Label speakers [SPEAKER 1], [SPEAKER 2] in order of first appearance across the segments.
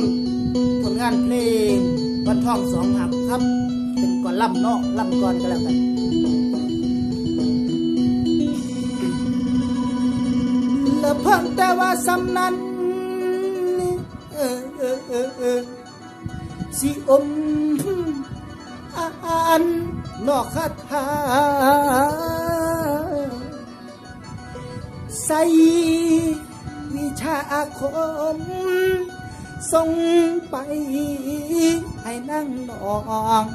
[SPEAKER 1] งผลงานเพลงวันท่องสองหักครับ เป็นก่อนล่ำเนาะล่ำก่อนก็แล้วกันและเพิ่งแต่ว่าสำนั้นเออเออเออสิอมอ่านนอกคาถาใส่วิชาอาคม ส่งไปให้นั่งนอง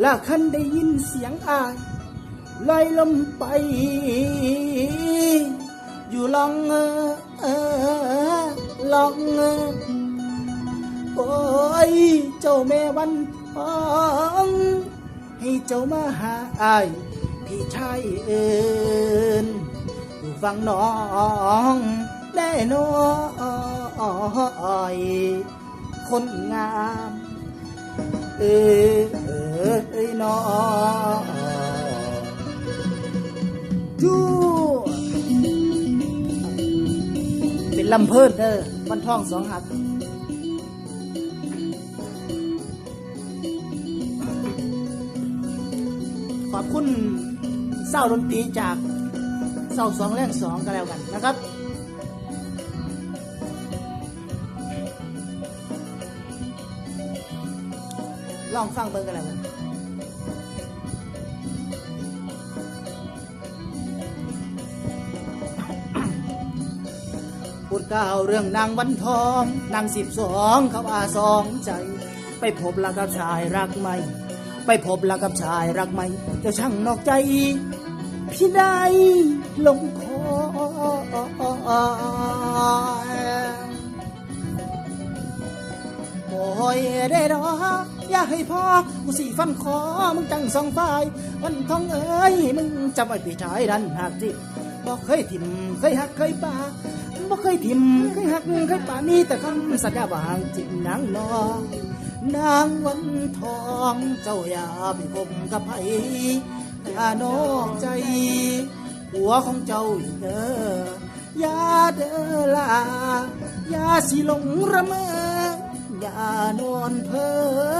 [SPEAKER 1] และคันได้ยินเสียงอายลอยลมไป อยู่ลองเออลองโอ้ยเจ้าแม่วันทองให้เจ้ามาหาอายพี่ชายเอินอยู่ฟังน้องได้น้อ อยคนงาม เออเออเอ้ยน้อจูเป็นลำเพิ่นเด้อวันท่องสองหักขอบคุณเศร้าดนตรีจากเศร้าสองแรงสองกันแล้วกันนะครับ ลองฟังเบิ่งกันแล้วกันพูดก้าวเรื่องนางวันทองนางสิบสองเขาอาสองใจ ไปพบล้วกับชายรักไหม ไปพบล้วกับชายรักไหมเจะช่างนอกใจพี่ได้ลงคอ โอ้ยได้อ อย่าให้พ่อกูสี่ฟันคอมึงจังสองฝ่ายวันทองเอ้ยมึงจำไว้พี่ชายดันหักที่บอกเคยถิ่มเคยหักเคยปาบอกเคยถิ่มเคยหักเคยปามีแต่คำสัญญาบางจิตนางนองนางวันทองเจ้าอย่าไปคมกับไผอย่านอกใจ หัวของเจ้าเด้ออย่าเด้อลาอย่าสิหลงระเมอ อย่านอนเพ้อ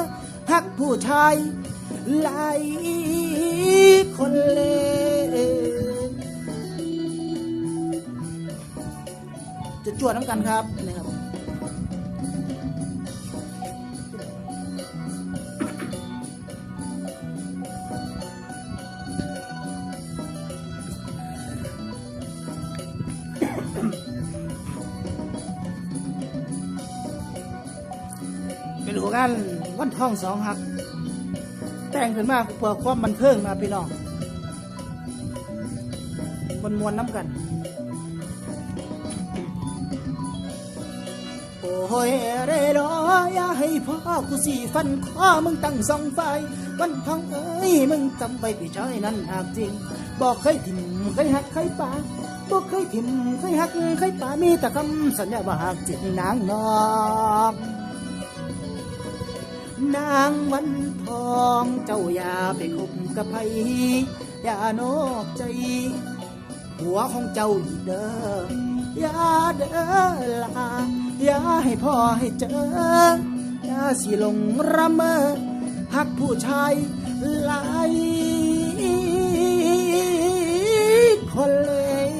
[SPEAKER 1] หักผู้ชายหลายคนเลจะจวดน้ำกันครับ งานวันท่องสองหัก แต่งขึ้นมาเพื่อความบันเทิงนะพี่น้องมวนมวนน้ำกัน โอ้ยเรรออย่าให้พ่อกูสีฟันคอมึงตั้งสองไฟวันท่องเอ้ยมึงจำไว้พี่ชายนั้นหากจริง บอกเคยถิ่มเคยหักเคยป่าบอกเคยถิ่มเคยหักเคยป่ามีแต่คำสัญญาว่าหากจิตนางนอง นางวันทองเจ้าอย่าไปคบกับไผอย่านอกใจ หัวของเจ้าเด้ออย่าเด้อลาอย่าให้พ่อให้เจออย่าสิลงระเมอหักผู้ชายหลายคนเลย